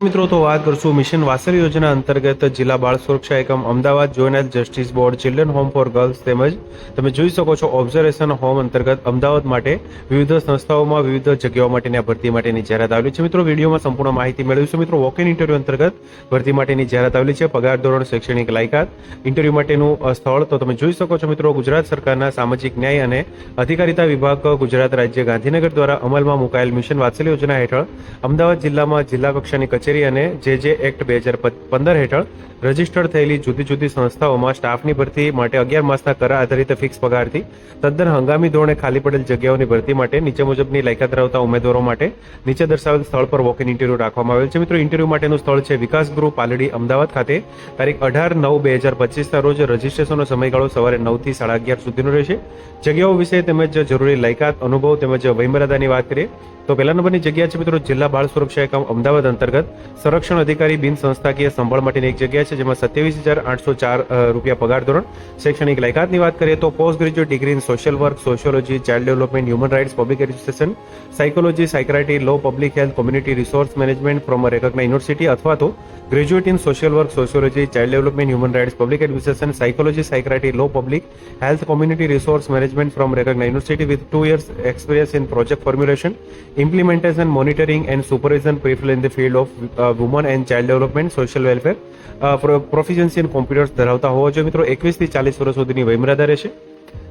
મિત્રો, તો વાત કરશું મિશન વાસર યોજના અંતર્ગત જિલ્લા બાળ સુરક્ષા એકમ Ahmedabad joint justice board children home for girls તેમજ તમે જોઈ શકો છો ઓબ્ઝર્વેશન હોમ અંતર્ગત અમદાવાદ માટે વિવિધ સંસ્થાઓમાં વિવિધ જગ્યાઓ માટેની ભરતી માટેની જાહેરાત આવેલી છે. મિત્રો, વિડીયોમાં સંપૂર્ણ માહિતી મેળવીશું. મિત્રો વોક ઇન ઇન્ટરવ્યુ અંતર્ગત ભરતી માટેની જાહેરાત આવેલી છે. પગાર ધોરણ, શૈક્ષણિક લાયકાત ઇન્ટરવ્યુ માટેનું સ્થળ. તો તમે જોઈ શકો છો, મિત્રો, ગુજરાત સરકારના સામાજિક ન્યાય અને અધિકારિતા વિભાગ, ગુજરાત રાજ્ય ગાંધીનગર દ્વારા અમલમાં મુકાયેલ મિશન વાત્સલ્ય યોજના હેઠળ અમદાવાદ જિલ્લામાં જિલ્લા કક્ષાની કચેરી અને જે જે એક્ટ બે હજાર પંદર હેઠળ રજીસ્ટર્ડ થયેલી જુદી જુદી સંસ્થાઓમાં સ્ટાફની ભરતી માટે અગિયાર માસના કરાર આધારિત ફિક્સ પગારથી તદ્દન હંગામી ધોરણે ખાલી પડેલ જગ્યાઓની ભરતી માટે નીચે મુજબની લાયકાત ધરાવતા ઉમેદવારો માટે નીચે દર્શાવેલ સ્થળ પર વોક ઇન ઇન્ટરવ્યુ રાખવામાં આવેલ છે. મિત્રો ઇન્ટરવ્યુ માટેનું સ્થળ છે વિકાસ ગૃહ, પાલડી, અમદાવાદ ખાતે. તારીખ અઢાર નવ બે હજાર પચીસના રોજ રજીસ્ટ્રેશનનો સમયગાળો સવારે નવથી સાડા અગિયાર સુધીનો રહેશે. જગ્યાઓ વિશે તેમજ જરૂરી લાયકાત, અનુભવ તેમજ વયમર્યાદાની વાત કરીએ, તો પહેલા નંબરની જગ્યા છે મિત્રો જિલ્લા બાળ સુરક્ષા એકમ અમદાવાદ અંતર્ગત. સંરક્ષણ અધિકારી બિન સંસ્થાકીય સંભાળ માટેની એક જગ્યા છે, જેમાં સત્યાવીસ હજાર આઠસો ચાર રૂપિયા પગાર ધોરણ, શૈક્ષણિક લાયકાતની વાત કરીએ તો post graduate degree in social work sociology child development human rights public education psychology psychiatry law public health community resource management from recognise university અથવા તો graduate in social work sociology child development human rights public education psychology psychiatry law public health community resource management from recognise university with two years experience in project formulation implementation monitoring and supervision preferably in the field of uh, and child development social welfare welfare. uh, computers ધરાવતા હોવા જોઈએ મિત્રો. એકવીસથી ચાલીસ વર્ષ સુધીની વયમર્યાદા રહેશે.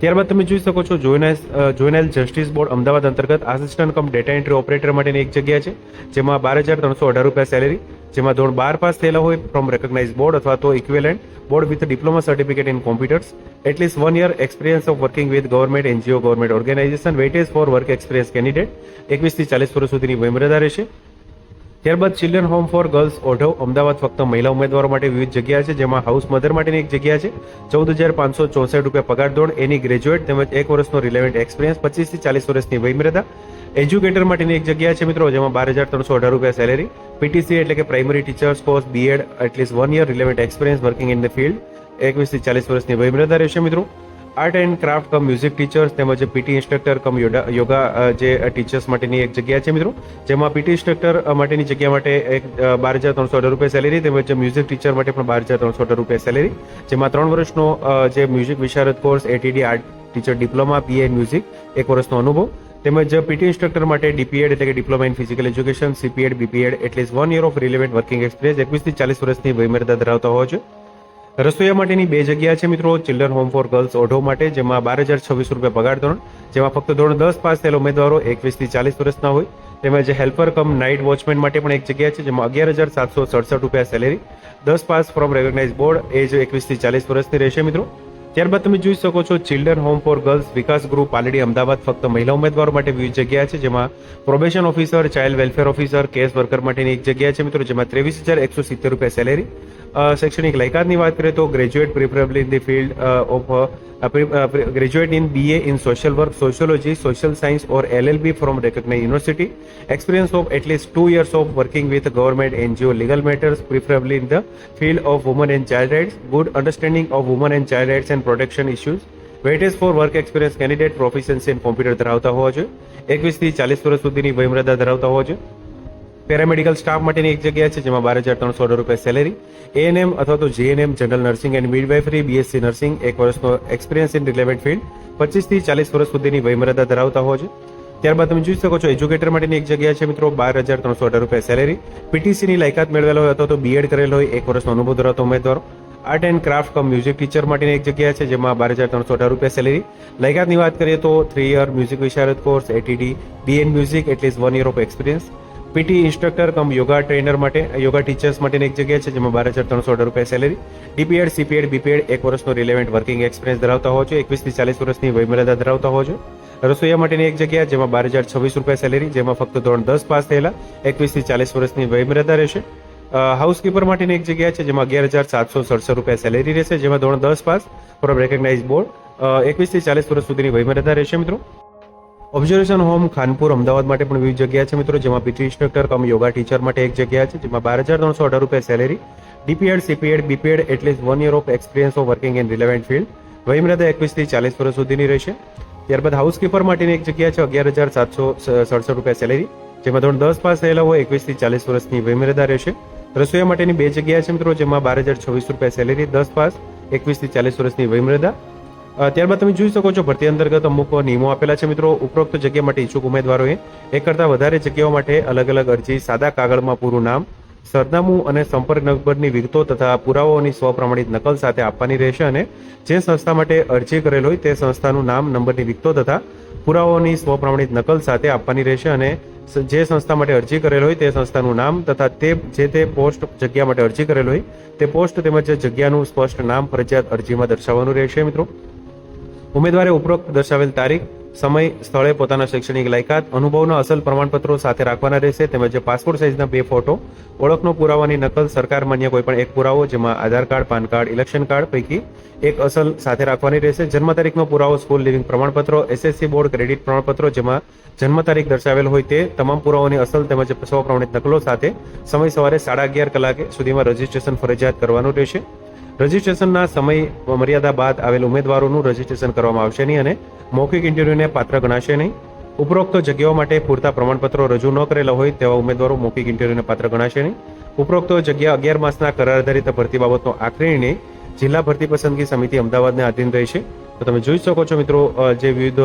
ત્યારબાદ તમે જોઈ શકો છો juvenile juvenile justice board Ahmedabad અંતર્ગત assistant cum data entry operator માટેની એક જગ્યા છે જેમાં બાર હજાર ત્રણસો અઢાર રૂપિયા સેલેરી જેમાં ધોરણ બાર પાસ થયેલા હોય ફ્રોમ રેકોગ્નાઇઝ બોર્ડ અથવા તો equivalent board with diploma certificate in computers at least one year experience of working with government NGO government organisation weightage for work experience candidate એકવીસથી ચાલીસ વર્ષ સુધીની વયમર્યાદા રહેશે. ત્યારબાદ children home for girls Odhav Ahmedabad ફક્ત મહિલા ઉમેદવારો માટે વિવિધ જગ્યા છે, જેમાં હાઉસ મધર માટેની એક જગ્યા છે. ચૌદ હજાર પાંચસો ચોસઠ રૂપિયા પગાર ધોરણ, એની ગ્રેજ્યુએટ તેમજ એક વર્ષનો રિલેવન્ટ એક્સપિરિયન્સ પચીસથી ચાલીસ વર્ષની વયમર્યાદા. એજ્યુકેટર માટેની એક જગ્યા છે મિત્રો, જેમાં બાર હજાર ત્રણસો અઢાર રૂપિયા સેલેરી પીટીસી એટલે કે primary teachers course BEd at least one year relevant experience working in the field એકવીસથી ચાલીસ વર્ષની વયમર્યાદા રહેશે મિત્રો. Art and craft cum music teachers તેમજ પીટી ઇન્સ્ટ્રક્ટર કમ યોગા જે ટીચર્સ માટેની એક જગ્યા છે મિત્રો, જેમાં પીટી ઇન્સ્ટ્રક્ટર માટેની જગ્યા માટે એક બાર હજાર ત્રણસો અઢાર રૂપિયા સેલેરી તેમજ મ્યુઝિક ટીચર માટે પણ બાર હજાર ત્રણસો અઢાર રૂપિયા સેલેરી જેમાં ત્રણ વર્ષનો જે music Visharad course ATD art teacher diploma PA music, એક વર્ષનો અનુભવ, તેમજ પીટી ઇન્સ્ટ્રક્ટર માટે ડીપીએડ એટલે કે diploma in physical education, CPEd, BPEd, at least one year of relevant working experience, એકવીસથી ચાલીસ વર્ષની વયમર્યાદા ધરાવતા હોવા જોઈએ. રસોઈયા માટેની બે જગ્યા છે મિત્રો. ચિલ્ડ્રન હોમ ફોર ગર્લ્સ ઓઢો માટે, જેમાં બાર હજાર છવ્વીસ રૂપિયા પગાર ધોરણ, જેમાં ફક્ત ધોરણ દસ પાસ થયેલા ઉમેદવારો એકવીસથી ચાલીસ વર્ષના હોય. તેમજ હેલ્પર કમ નાઇટ વોચમેન માટે પણ એક જગ્યા છે, જેમાં અગિયાર હજાર સાતસો સડસઠ રૂપિયા સેલેરી દસ pass from recognise board age એકવીસથી ચાલીસ વર્ષની રહેશે મિત્રો. ત્યારબાદ તમે જોઈ શકો છો children home for girls Vikas group Paldi Ahmedabad ફક્ત મહિલા ઉમેદવારો માટે વિવિધ જગ્યા છે, જેમાં probation officer child welfare officer case worker માટેની એક જગ્યા છે મિત્રો, જેમાં ત્રેવીસ હજાર એકસો સિત્તેર રૂપિયા સેલેરી શૈક્ષણિક લાયકાતની વાત કરીએ તો graduate preferably in the field of graduate in BA in social work sociology social science or LLB from recognise university experience of at least two years of working with government NGO legal matters preferably in the field of woman and child rights good understanding of woman and child rights and protection issues weightage for work experience candidate proficiency in computer ધરાવતા હોવા જોઈએ. એકવીસથી ચાલીસ વર્ષ સુધીની વયમર્યાદા ધરાવતા હોવા જોઈએ. Paramedical staff માટેની એક જગ્યા છે જેમાં બાર હજાર ત્રણસો અઢાર રૂપિયા સેલેરી એએનએમ અથવા તો GNM general nursing and midwifery BSc nursing એક વર્ષનો એક્સપિરિયન્સ ઇન રિલેવન્ટ ફિલ્ડ પચીસથી ચાલીસ વર્ષ સુધીની વયમર્યાદા ધરાવતા હોય છે. ત્યારબાદ તમે જોઈ શકો છો એજ્યુકેટર માટેની એક જગ્યા છે મિત્રો, બાર હજાર ત્રણસો અઢાર રૂપિયા સેલેરી પીટીસીની લાયકાત મેળવેલો હોય અથવા તો બીએડ કરેલો હોય, એક વર્ષનો અનુભવ ધરાવતો ઉમેદવારો. Art and craft cum music teacher માટેની એક જગ્યા છે જેમાં બાર હજાર ત્રણસો અઢાર રૂપિયા સેલેરી લાયકાતની વાત કરીએ તો three year music Visharad course ATD BN music at least one year of experience PT instructor cum yoga trainer માટે, યોગા ટીચર્સ માટેની એક જગ્યા છે જેમાં બાર હજાર ત્રણસો અઢાર રૂપિયા સેલેરી ડીપીએડ, સીપીએડ, બીપીએડ એક વર્ષનો રિલેવન્ટ વર્કિંગ એક્સપિરિયન્સ ધરાવતા જોઈએ એકવીસથી ચાલીસ વર્ષની વયમર્યાદા ધરાવતા જોઈએ રસોઈયા માટેની એક જગ્યા જેમાં બાર હજાર છવ્વીસ રૂપિયા સેલેરી જેમાં ફક્ત ધોરણ દસ પાસ થયેલા, એકવીસથી ચાલીસ વર્ષની વયમર્યાદા રહેશે. હાઉસકીપર માટેની એક જગ્યા છે જેમાં અગિયાર હજાર સાતસો સડસઠ રૂપિયા સેલેરી રહેશે, જેમાં ધોરણ દસ પાસ ફોર રેકગ્નાઇઝ બોર્ડ એકવીસથી ચાલીસ વર્ષ સુધીની વયમર્યાદા રહેશે મિત્રો. ઓબ્ઝર્વેશન હોમ ખાનપુર અમદાવાદ માટે પણ વિવિધ જગ્યા છે મિત્રો, જેમાં PT instructor cum yoga teacher માટે એક જગ્યા છે, જેમાં બાર હજાર ત્રણસો અઢાર રૂપિયા salary DPEd CPEd BPEd at least one year of experience of working in relevant field વયમર્યાદા એકવીસથી ચાલીસ વર્ષ સુધીની રહેશે. ત્યારબાદ હાઉસકીપર માટેની એક જગ્યા છે, અગિયાર હજાર સાતસો સડસઠ રૂપિયા સેલેરી જેમાં ધોરણ દસ પાસ થયેલા હોય એકવીસથી ચાલીસ વર્ષની વયમર્યાદા રહેશે. રસોઈયા માટેની બે જગ્યા છે મિત્રો, જેમાં બાર હજાર છવ્વીસ રૂપિયા સેલેરી દસ પાસ એકવીસથી ચાલીસ વર્ષની વયમર્યાદા ત્યારબાદ તમે જોઈ શકો છો ભરતી અંતર્ગત અમુક નિયમો આપેલા છે મિત્રો. ઉપરોક્ત જગ્યા માટે ઈચ્છુક ઉમેદવારોએ એક કરતાં વધારે જગ્યાઓ માટે અલગ અલગ અરજી સાદા કાગળમાં પૂરું નામ, સરનામું અને સંપર્ક નંબરની વિગતો તથા પુરાવાઓની સ્વપ્રમાણિત નકલ સાથે આપવાની રહેશે અને જે સંસ્થા માટે અરજી કરેલ હોય તે સંસ્થાનું નામ, નંબરની વિગતો તથા પુરાવાઓની સ્વપ્રમાણિત નકલ સાથે આપવાની રહેશે અને જે સંસ્થા માટે અરજી કરેલ હોય તે સંસ્થાનું નામ તથા તે, જે તે પોસ્ટ જગ્યા માટે અરજી કરેલ હોય તે પોસ્ટ તેમજ જગ્યાનું સ્પષ્ટ નામ ફરજિયાત અરજીમાં દર્શાવવાનું રહેશે મિત્રો. ઉમેદવારે ઉપરોક્ત દર્શાવેલ તારીખ, સમય, સ્થળે પોતાના શૈક્ષણિક લાયકાત, અનુભવના અસલ પ્રમાણપત્રો સાથે રાખવાના રહેશે તેમજ પાસપોર્ટ સાઇઝના બે ફોટો, ઓળખનો પુરાવાની નકલ, સરકાર માન્ય કોઈપણ એક પુરાવો જેમાં Aadhaar card, PAN card, election card પૈકી એક અસલ સાથે રાખવાની રહેશે. જન્મ તારીખનો પુરાવો સ્કૂલ લિવિંગ પ્રમાણપત્રો એસએસસી બોર્ડ ક્રેડિટ પ્રમાણપત્રો જેમાં જન્મ તારીખ દર્શાવેલ હોય તે તમામ પુરાવાની અસલ તેમજ સ્વપ્રમાણિત નકલો સાથે સમય સવારે સાડા અગિયાર કલાકે સુધીમાં રજીસ્ટ્રેશન ફરજિયાત કરવાનું રહેશે. રજીસ્ટ્રેશનના સમય મર્યાદા બાદ આવેલ ઉમેદવારોનું રજીસ્ટ્રેશન કરવામાં આવશે નહીં અને મૌખિક ઇન્ટરવ્યૂને પાત્ર ગણાશે નહીં. ઉપરોક્ત જગ્યાઓ માટે પૂરતા પ્રમાણપત્રો રજૂ ન કરેલા હોય તેવા ઉમેદવારો મૌખિક ઇન્ટરવ્યૂને પાત્ર ગણાશે નહીં. ઉપરોક્ત જગ્યા અગિયાર માસના કરાર આધારિત ભરતી બાબતનો આખરી જિલ્લા ભરતી પસંદગી સમિતિ અમદાવાદને આધીન રહેશે. તો તમે જોઈ શકો છો મિત્રો જે વિવિધ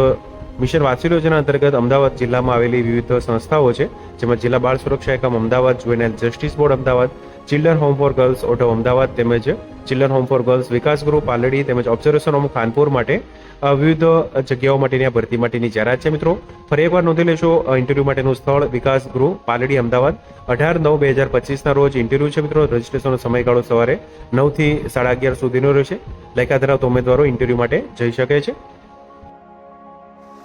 મિશન વાસી યોજના અંતર્ગત અમદાવાદ જિલ્લામાં આવેલી વિવિધ સંસ્થાઓ છે, જેમાં જિલ્લા બાળ સુરક્ષા એકમ Ahmedabad, juvenile justice board Ahmedabad children home for girls auto Ahmedabad તેમજ children home for girls Vikas ગૃહ પાલડી તેમજ ઓબ્ઝર્વેશન હોમ ખાનપુર માટે વિવિધ જગ્યાઓ માટેની આ ભરતી માટેની જાહેરાત છે મિત્રો. ફરી એકવાર નોંધી લેશો ઇન્ટરવ્યૂ માટેનું સ્થળ વિકાસ ગૃહ પાલડી અમદાવાદ. અઢાર નવ બે હજાર પચીસના રોજ ઇન્ટરવ્યૂ છે મિત્રો. રજીસ્ટ્રેશનનો સમયગાળો સવારે નવથી સાડા અગિયાર સુધીનો રહેશે લાયકા ધરાવતા ઉમેદવારો ઇન્ટરવ્યૂ માટે જઈ શકે છે.